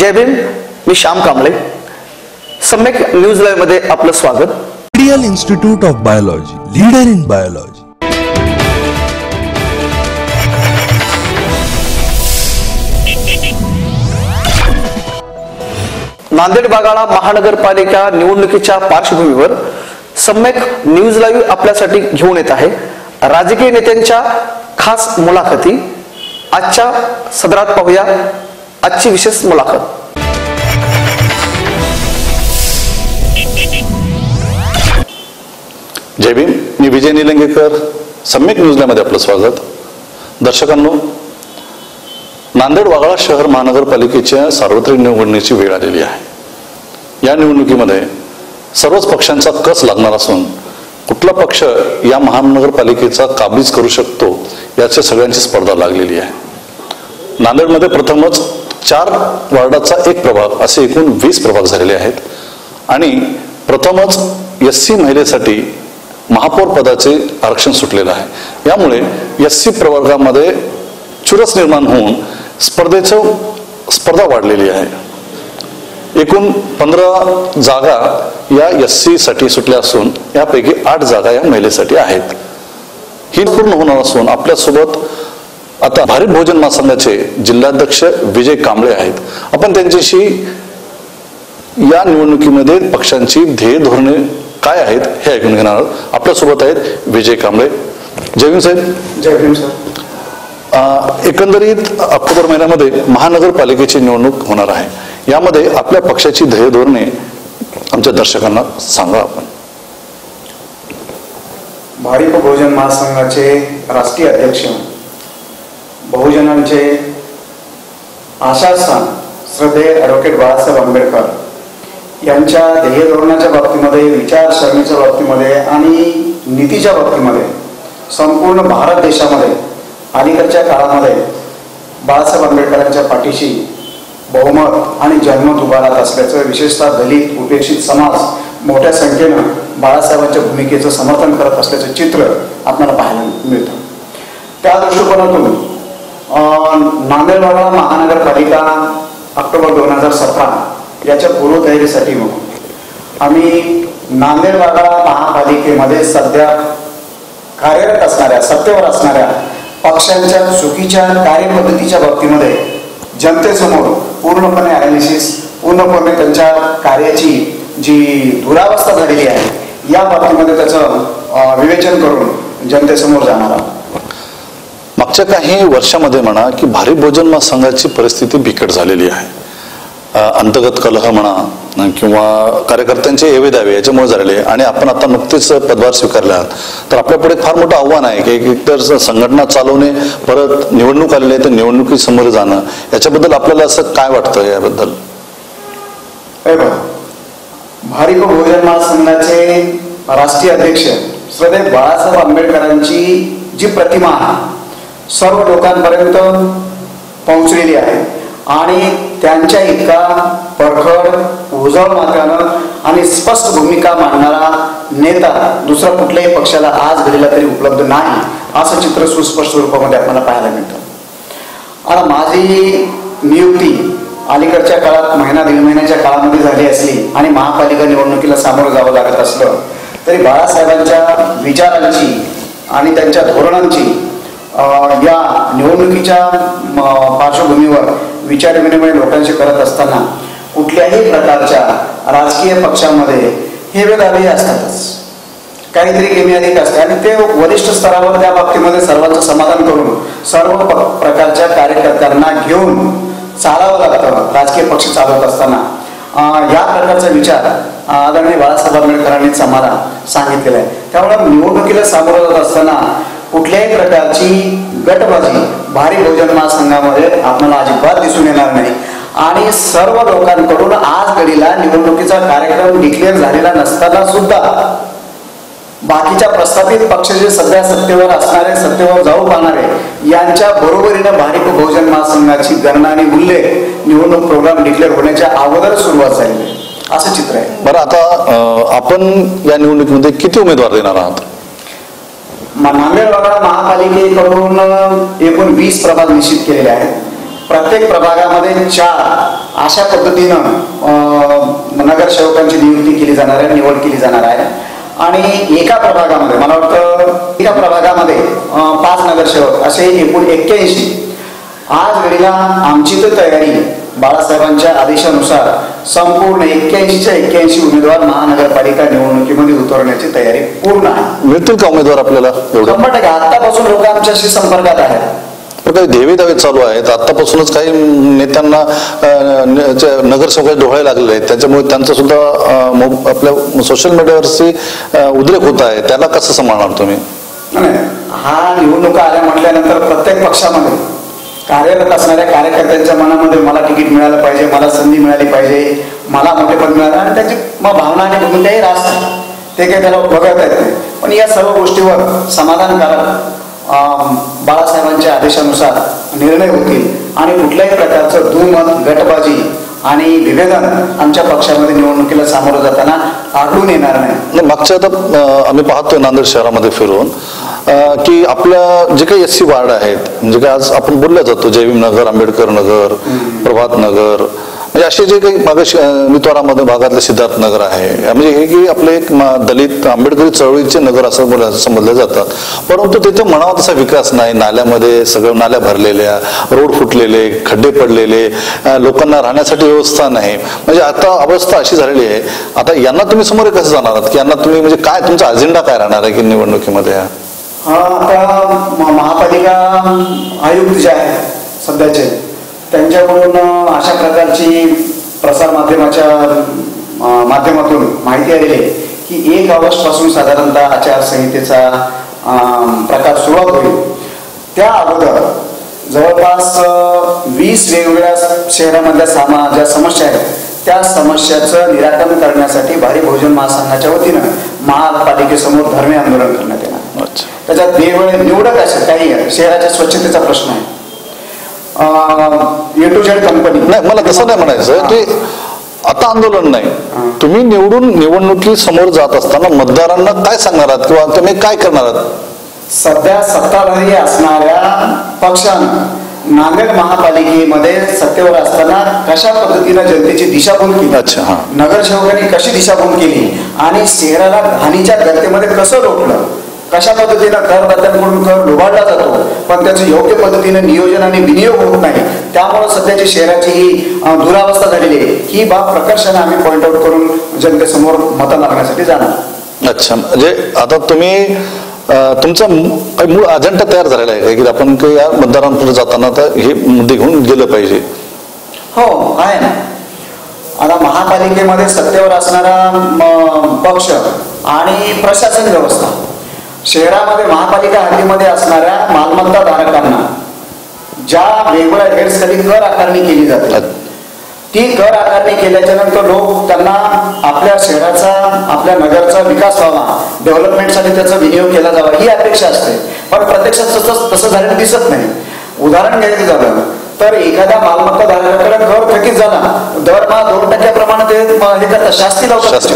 जय भीम मी श्याम कांबळे. सम्यक न्यूज लाईव्हमध्ये आपलं स्वागत. Imperial Institute of Biology, leader in biology. Nanded बागाळा महानगरपालिका निवडणुकीच्या पार्श्वभूमीवर सम्यक न्यूज लाईव्ह आपल्यासाठी घेऊन येत आहे. राजकीय नेत्यांच्या खास मुलाखती आजच्या सदरात पाहूया. आजची विशेष मुलाखत. जय भीम मी विजय निलंगेकर. सम्यक न्यूजल्यामध्ये आपलं स्वागत. दर्शकांनो नांदेड वाघाळा शहर महानगरपालिकेच्या सार्वत्रिक निवडणुकीची वेळ आलेली आहे. या निवडणुकीमध्ये सर्वच पक्षांचा कस लागणार असून कुठला पक्ष या महानगरपालिकेचा काबीज करू शकतो याच्या सगळ्यांची स्पर्धा लागलेली आहे. नांदेडमध्ये प्रथमच चार वार्डाचा एक प्रभाग असे एकूण वीस प्रभाग झालेले आहेत. आणि प्रथमच एस सी महिलेसाठी महापौर पदाचे आरक्षण सुटलेलं आहे. यामुळे एस सी प्रवर्गामध्ये चुरस निर्माण होऊन स्पर्धेचं स्पर्धा वाढलेली आहे. एकूण पंधरा जागा या एस सीसाठी सुटल्या असून यापैकी आठ जागा या महिलेसाठी आहेत. ही पूर्ण होणार असून आपल्यासोबत आता भारीत भोजन महासंघाचे जिल्हाध्यक्ष विजय कांबळे आहेत. आपण त्यांच्याशी या निवडणुकीमध्ये पक्षांची ध्येय धोरणे काय आहेत हे ऐकून घेणार आहोत. आपल्यासोबत आहेत विजय कांबळे. जयवीन साहेब. जय भीम सर अं, एकंदरीत ऑक्टोबर महिन्यामध्ये महानगरपालिकेची निवडणूक होणार आहे. यामध्ये आपल्या पक्षाची ध्येय धोरणे आमच्या दर्शकांना सांगा आपण. भारिप बहुजन महासंघाचे राष्ट्रीय अध्यक्ष बहुजनांचे आशास्थान श्रद्धेय ॲडव्होकेट बाळासाहेब आंबेडकर यांच्या ध्येय धोरणाच्या बाबतीमध्ये विचारसरणीच्या बाबतीमध्ये आणि नीतीच्या बाबतीमध्ये संपूर्ण भारत देशामध्ये अलीकडच्या काळामध्ये बाळासाहेब आंबेडकरांच्या पाठीशी बहुमत आणि जनमत उभा राहत असल्याचं विशेषतः दलित उपेक्षित समाज मोठ्या संख्येनं बाळासाहेबांच्या भूमिकेचं समर्थन करत असल्याचं चित्र आपल्याला पाहायला मिळतं. त्या दृष्टिकोनातून नांदेडवाडा महानगरपालिका ऑक्टोबर दोन हजार सतरा. याच्या पूर्वतयारीसाठी म्हणून. आम्ही नांदेडवाडा महापालिकेमध्ये सध्या कार्यरत असणाऱ्या सत्तेवर असणाऱ्या पक्षांच्या चुकीच्या कार्यपद्धतीच्या बाबतीमध्ये जनतेसमोर पूर्णपणे अनालिसिस पूर्णपणे त्यांच्या कार्याची जी दुरावस्था झालेली आहे या बाबतीमध्ये त्याचं विवेचन करून जनतेसमोर जाणार आहोत. मागच्या काही वर्षामध्ये म्हणा की भारी भोजन महासंघाची परिस्थिती बिकट झालेली आहे. अंतर्गत कलह म्हणा किंवा कार्यकर्त्यांचे एवे द्यावे याच्यामुळे झालेले आहे. आणि आपण आता नुकतेच पदभार स्वीकारला तर आपल्यापुढे फार मोठं आव्हान आहे की एक तर संघटना चालवणे परत निवडणूक आलेली आहे तर निवडणुकीसमोर जाणं. याच्याबद्दल आपल्याला असं काय वाटतं याबद्दल? हे बघा भारिप बहुजन महासंघाचे राष्ट्रीय अध्यक्ष श्रद्धेय बाळासाहेब आंबेडकरांची जी प्रतिमा आहे सर्व लोकांपर्यंत पोहोचलेली आहे. आणि त्यांच्या इतका परखड उजळ मार्गानं आणि स्पष्ट भूमिका मांडणारा नेता दुसरा कुठल्याही पक्षाला आज घडीला तरी उपलब्ध नाही असं चित्र सुस्पष्ट रूपामध्ये आपल्याला पाहायला मिळतं. आता माझी नियुक्ती अलीकडच्या काळात महिना दीड महिन्याच्या काळामध्ये झाली असली आणि महापालिका निवडणुकीला सामोरं जावं लागत असलं तरी बाळासाहेबांच्या विचारांची आणि त्यांच्या धोरणांची या निवडणुकीच्या पार्श्वभूमीवर विचारविनिमय लोकांशी करत असताना कुठल्याही प्रकारच्या राजकीय पक्षामध्ये हे वेदावे असतातच. काहीतरी कमी अधिक असते आणि ते वरिष्ठ स्तरावर त्या बाबतीमध्ये सर्वांचं समाधान करून सर्व प्रकारच्या कार्यकर्त्यांना घेऊन चालावं लागतं राजकीय पक्ष चालवत असताना. या प्रकारचा विचार आदरणीय बाळासाहेब आंबेडकरांनी आम्हाला सांगितलेला आहे. त्यामुळे निवडणुकीला सामोरं जात असताना कुठल्याही प्रकारची गटबाजी भारी भोजन महासंघामध्ये आपल्याला अजिबात दिसून येणार नाही. आणि सर्व लोकांकडून आज घडीला निवडणुकीचा कार्यक्रम डिक्लेअर झालेला नसताना सुद्धा बाकीच्या प्रस्थापित पक्ष जे सध्या सत्तेवर असणारे सत्तेवर जाऊ पाहणारे यांच्या बरोबरीनं भारिप बहुजन महासंघाची गणना आणि उल्लेख निवडणूक प्रोग्राम डिक्लेअर होण्याच्या अगोदर सुरुवात झाली. असं चित्र आहे. बरं आता आपण या निवडणुकीमध्ये किती उमेदवार देणार आहात? नांदेड वगळा महापालिकेकडून एकूण वीस प्रभाग निश्चित केलेले आहेत. प्रत्येक प्रभागामध्ये चार अशा पद्धतीनं नगरसेवकांची नियुक्ती केली जाणार आहे निवड केली जाणार आहे. आणि एका प्रभागामध्ये मला वाटतं एका प्रभागामध्ये पाच नगरसेवक असे एकूण एक्क्याऐंशी. आज घडीला आमची तर तयारी बाळासाहेबांच्या आदेशानुसार संपूर्ण एक्क्याऐंशीच्या एक्क्याऐंशी उमेदवार महानगरपालिका निवडणुकीमध्ये उतरवण्याची तयारी पूर्ण आहे. मिळतील का उमेदवार आपल्याला एवढं? शंभर टक्के. आतापासून लोक आमच्याशी संपर्कात आहेत. पण काही देवे दावे चालू आहेत. आतापासूनच काही नेत्यांना अं, न- जे नगरसेवकाचे डोळे लागलेले आहेत. त्याच्यामुळे त्यांचं सुद्धा अं, मो- आपल्या सोशल मीडियावरची अं, उद्रेक होत आहे. त्याला कसं सांभाळणार तुम्ही? नाही, हा निवडणुका आल्या म्हटल्यानंतर प्रत्येक पक्षामध्ये कार्यरत असणाऱ्या कार्यकर्त्यांच्या मनामध्ये मला तिकीट मिळालं पाहिजे मला संधी मिळाली पाहिजे मला मोठेपद मिळालं आणि त्याची मग भावना आणि भूमिकाही रास ते काही त्याला बघत येत नाही. पण या सर्व गोष्टीवर समाधानकारक बाळासाहेबांच्या आदेशानुसार निर्णय होतील आणि कुठल्याही प्रकारचं दुमत गटबाजी आणि विभेदन आमच्या पक्षामध्ये निवडणुकीला सामोरं जाताना आढळून येणार नाही. मागच्या आता आम्ही पाहतोय नांदेड शहरामध्ये फिरून. की आपल्या जे काही एस सी वार्ड आहेत म्हणजे काय आज आपण बोलल्या जातो जयभीम नगर आंबेडकर नगर प्रभात नगर म्हणजे असे जे काही मागे मितवारामध्ये भागातले सिद्धार्थ नगर आहे म्हणजे हे की आपले एक दलित आंबेडकरी चळवळीचे नगर असं बोला समजले जातात परंतु तिथे म्हणावा तसा विकास नाही नाल्यामध्ये सगळं नाल्या भरलेल्या रोड फुटलेले खड्डे पडलेले लोकांना राहण्यासाठी व्यवस्था नाही. म्हणजे आता अवस्था अशी झालेली आहे आता यांना तुम्ही समोर कसं जाणार आहात? की यांना तुम्ही म्हणजे काय तुमचा अजेंडा काय राहणार आहे की निवडणुकीमध्ये? हा? आता महापालिका आयुक्त जे आहेत सध्याचे त्यांच्याकडून अशा प्रकारची प्रसार माध्यमाच्या माध्यमातून माहिती आलेली आहे की एक ऑगस्टपासून साधारणतः आचारसंहितेचा प्रकार सुरुवात होईल त्या अगोदर जवळपास वीस वेगवेगळ्या शहरामधल्या सामा ज्या समस्या आहेत त्या समस्याचं निराकरण करण्यासाठी भारी बहुजन महासंघाच्या वतीनं महापालिकेसमोर धरणे आंदोलन करण्यात आले त्याच्यात वेगवेगळे निवडक असे काही आहे. शहराच्या स्वच्छतेचा प्रश्न आहे. ए टू झेड कंपनी नाही मला तसं नाही म्हणायचं. की आता आंदोलन नाही. तुम्ही निवडून निवडणुकी समोर जात असताना मतदारांना काय सांगणार आहात? किंवा तुम्ही काय करणार आहात? सध्या सत्ताधारी असणाऱ्या पक्षानं नांदेड महापालिकेमध्ये सत्तेवर असताना कशा पद्धतीनं जनतेची दिशाभूल केली? अच्छा. नगरसेवकांनी कशी दिशाभूल केली? आणि शहराला घाणीच्या गर्तेमध्ये कसं रोखलं? कशा पद्धतीनं करदात्यांकडून कर लुबाडला जातो पण त्याचं योग्य पद्धतीने नियोजन आणि विनियोग होत नाही. त्यामुळे सध्याची शहराची ही दुरावस्था झालेली आहे. ही बाब प्रकर्षाने आम्ही पॉइंट आउट करून जनतेसमोर मतं मागण्यासाठी जाणार. अच्छा म्हणजे आता तुम्ही तुमचा काही मूळ अजेंडा तयार झालेला आहे का आपण काही या मतदारांपुढे जाताना तर हे मुद्दे घेऊन गेलं पाहिजे? हो आहे ना. आता महापालिकेमध्ये सत्तेवर असणारा पक्ष आणि प्रशासन व्यवस्था. शहरामध्ये महापालिका हद्दीमध्ये असणाऱ्या मालमत्ता धारकांना ज्या वेगवेगळ्या हेड्स खाली कर आकारणी केली जाते ती कर आकारणी केल्याच्यानंतर लोक त्यांना आपल्या शहराचा आपल्या नगरचा विकास व्हावा डेव्हलपमेंटसाठी त्याचा विनियोग केला जावा ही अपेक्षा असते. पण प्रत्यक्षात तसं तसं झालेलं दिसत नाही. उदाहरण घ्यायचं झालं तर एखाद्या मालमत्ता धारकाकडे कर थकीत झाला दरमहा दोन टक्क्याप्रमाणे ते हे करतात शास्ती लावतात.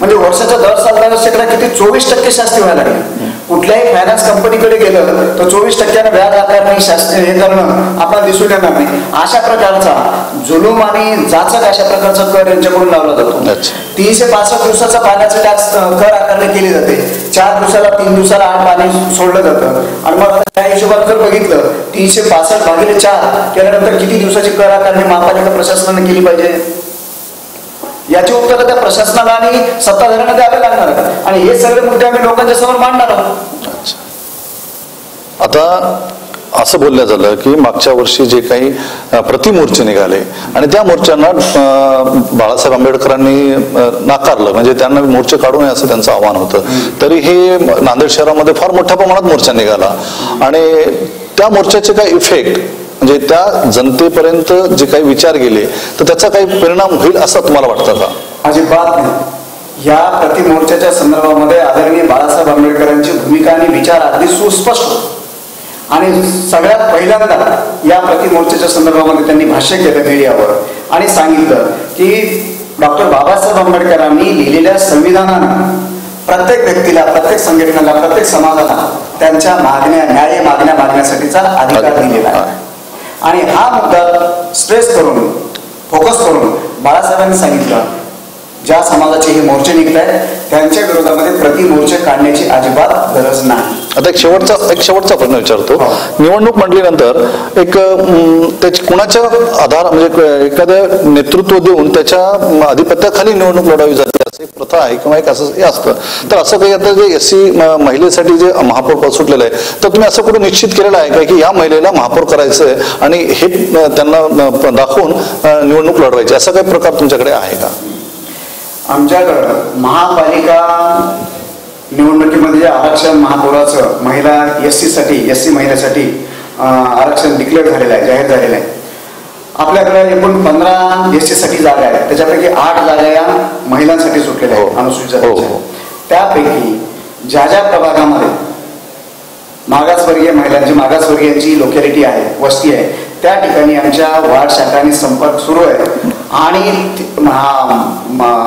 म्हणजे वर्षाच्या दर दर शेकडा किती? चोवीस टक्के शास्ती व्हायला लागली. कुठल्याही फायनान्स कंपनीकडे गेलं तर चोवीस टक्क्यानं व्याज आकारणी शास्त्री हे करणं आपल्याला दिसून येणार नाही. अशा प्रकारचा जुलूम आणि जाचक अशा प्रकारचा कर यांच्याकडून लावला जातो. तीनशे पासष्ट दिवसाचा पाण्याचं टॅक्स कर आकारणी केली जाते. चार दिवसाला तीन दिवसाला आठ पाणी सोडलं जातं. आणि मग त्या हिशोबात जर बघितलं तीनशे पासष्ट भागिले चार केल्यानंतर किती दिवसाची कर आकारणी महापालिका प्रशासनाने केली पाहिजे? याची उत्तरं त्या प्रशासनाला आणि सत्ताधाऱ्यांना द्यावे लागणार. आहेत. आणि हे सगळे मुद्दे आम्ही लोकांच्या समोर मांडणार आहोत. आता असं बोललं झालं की मागच्या वर्षी जे काही प्रतिमोर्चे निघाले आणि त्या मोर्चांना बाळासाहेब आंबेडकरांनी नाकारलं. म्हणजे त्यांना मोर्चे काढू नये असं त्यांचं आव्हान होतं. तरी हे नांदेड शहरामध्ये फार मोठ्या प्रमाणात मोर्चा निघाला. आणि त्या मोर्चाचे काय इफेक्ट म्हणजे त्या जनतेपर्यंत जे काही विचार गेले तर त्याचा काही परिणाम होईल असं तुम्हाला वाटतं का? अजिबात नाही. या प्रतिमोर्चाच्या संदर्भामध्ये आदरणीय बाळासाहेब आंबेडकरांची भूमिका आणि विचार अगदी सुस्पष्ट. आणि सगळ्यात पहिल्यांदा या प्रतिमोर्चाच्या संदर्भामध्ये त्यांनी भाष्य केलं मीडियावर आणि सांगितलं की डॉक्टर बाबासाहेब आंबेडकरांनी लिहिलेल्या संविधानानं प्रत्येक व्यक्तीला प्रत्येक संघटनेला प्रत्येक समाजाला त्यांच्या मागण्या न्याय मागण्या मागण्यासाठीचा अधिकार. दिलेला आहे. आणि हा मुद्दा स्ट्रेस करून फोकस करून बाळासाहेबांनी सांगितलं ज्या समाजाचे हे मोर्चे निघत आहेत त्यांच्या विरोधामध्ये प्रति मोर्चे काढण्याची अजिबात गरज नाही. आता एक शेवटचा एक शेवटचा प्रश्न विचारतो. हो. निवडणूक म्हटल्यानंतर एक अं, त्याची कुणाच्या आधार म्हणजे क- एखादं नेतृत्व देऊन त्याच्या आधिपत्याखाली निवडणूक लढावी जाते? असं एक प्रथा आहे किंवा एक असं हे असतं. तर असं काही आता जे एस सी महिलेसाठी जे महापौर सुटलेलं आहे तर तुम्ही असं कुठं निश्चित केलेलं आहे का की या महिलेला महापौर करायचं आहे आणि हे त्यांना दाखवून निवडणूक लढवायची असा काही प्रकार तुमच्याकडे आहे का? आमच्याकडं महापालिका निवडणुकीमध्ये जे आरक्षण महापौराचं महिला एससाठी एस सी महिलेसाठी आरक्षण डिक्लेअर झालेलं आहे जाहीर झालेलं आहे. आपल्याकडे एकूण पंधरा एससाठी जागा आहेत. त्याच्यापैकी आठ जागा या महिलांसाठी सुटलेल्या आहेत. हो. अनुसूचित हो, जातीच्या हो. त्यापैकी ज्या ज्या प्रभागामध्ये मागासवर्गीय महिलांची मागासवर्गीयांची लोकॅलिटी आहे वस्ती आहे त्या ठिकाणी आमच्या वार्ड शाखांनी संपर्क सुरू आहे. आणि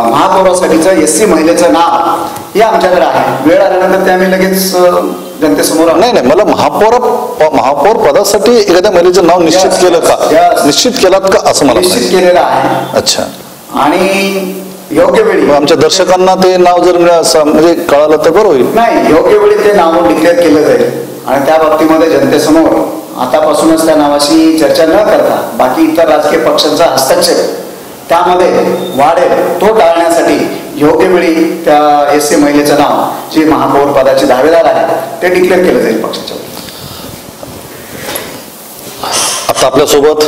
महापौरासाठीचं एस सी महिलेचं नाव हे आमच्याकडे आहे. वेळ आल्यानंतर ते आम्ही लगेच जनतेसमोर. नाही नाही मला महापौर महापौर पदासाठी एखाद्या महिलेचं नाव निश्चित केलं का. निश्चित केलात का असं मला निश्चित. केलेलं आहे अच्छा आणि योग्य वेळी आमच्या दर्शकांना ते नाव जर म्हणजे कळालं तर बरं होईल नाही योग्य वेळी ते नाव डिक्लेअर केलं जाईल आणि त्या बाबतीमध्ये जनतेसमोर आतापासूनच त्या नावाशी चर्चा न करता बाकी इतर राजकीय पक्षांचा हस्तक्षेप त्यामध्ये वाढेल तो टाळण्यासाठी योग्य वेळी त्या एस सी महिलेचं नाव जे महापौर पदाचे दावेदार आहे ते डिक्लेअर केलं जाईल पक्षाच्या आता आपल्यासोबत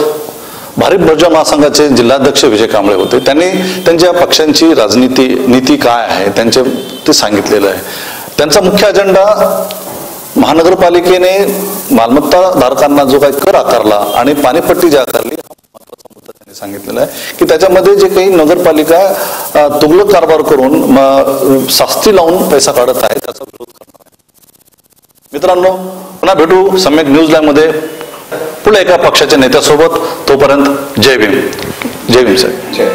भारिप बहुजन महासंघाचे जिल्हाध्यक्ष विजय कांबळे होते. त्यांनी त्यांच्या पक्षांची राजनीती नीती काय आहे त्यांचे ते सांगितलेलं आहे. त्यांचा मुख्य अजेंडा महानगरपालिकेने मालमत्ता धारकांना जो काही कर आकारला आणि पाणीपट्टी जी आकारली हा महत्त्वाचा मुद्दा त्यांनी सांगितलेलं आहे की त्याच्यामध्ये जे काही नगरपालिका अ, तुगलक कारभार करून सास्ती शास्ती लावून पैसा काढत आहे त्याचा विरोध करणार आहे. मित्रांनो पुन्हा भेटू सम्यक न्यूज लाईव्हमध्ये. पुढे एका पक्षाच्या नेत्यासोबत तोपर्यंत जय भीम. जय भीम साहेब. जय